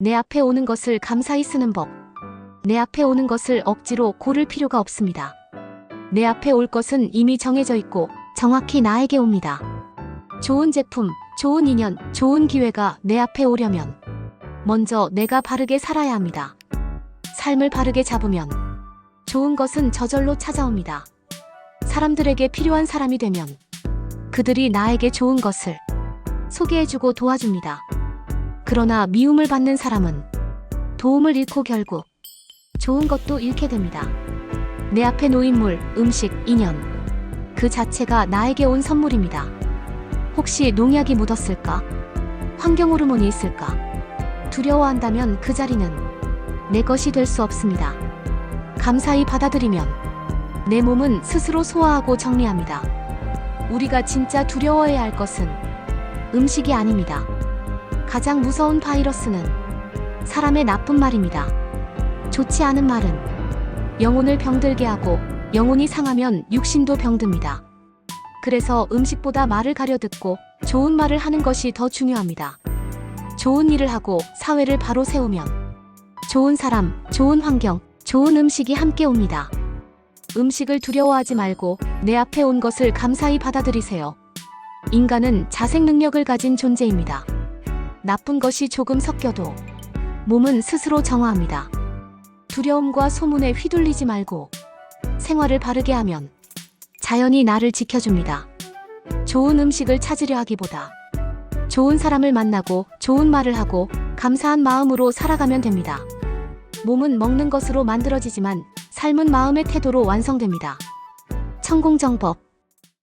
내 앞에 오는 것을 감사히 쓰는 법. 내 앞에 오는 것을 억지로 고를 필요가 없습니다. 내 앞에 올 것은 이미 정해져 있고 정확히 나에게 옵니다. 좋은 제품, 좋은 인연, 좋은 기회가 내 앞에 오려면 먼저 내가 바르게 살아야 합니다. 삶을 바르게 잡으면 좋은 것은 저절로 찾아옵니다. 사람들에게 필요한 사람이 되면 그들이 나에게 좋은 것을 소개해주고 도와줍니다. 그러나 미움을 받는 사람은 도움을 잃고 결국 좋은 것도 잃게 됩니다. 내 앞에 놓인 물, 음식, 인연. 그 자체가 나에게 온 선물입니다. 혹시 농약이 묻었을까? 환경 호르몬이 있을까? 두려워한다면 그 자리는 내 것이 될 수 없습니다. 감사히 받아들이면 내 몸은 스스로 소화하고 정리합니다. 우리가 진짜 두려워해야 할 것은 음식이 아닙니다. 가장 무서운 바이러스는 사람의 나쁜 말입니다. 좋지 않은 말은 영혼을 병들게 하고 영혼이 상하면 육신도 병듭니다. 그래서 음식보다 말을 가려 듣고 좋은 말을 하는 것이 더 중요합니다. 좋은 일을 하고 사회를 바로 세우면 좋은 사람, 좋은 환경, 좋은 음식이 함께 옵니다. 음식을 두려워하지 말고 내 앞에 온 것을 감사히 받아들이세요. 인간은 자생 능력을 가진 존재입니다. 나쁜 것이 조금 섞여도 몸은 스스로 정화합니다. 두려움과 소문에 휘둘리지 말고 생활을 바르게 하면 자연이 나를 지켜줍니다. 좋은 음식을 찾으려 하기보다 좋은 사람을 만나고 좋은 말을 하고 감사한 마음으로 살아가면 됩니다. 몸은 먹는 것으로 만들어지지만 삶은 마음의 태도로 완성됩니다. 천공정법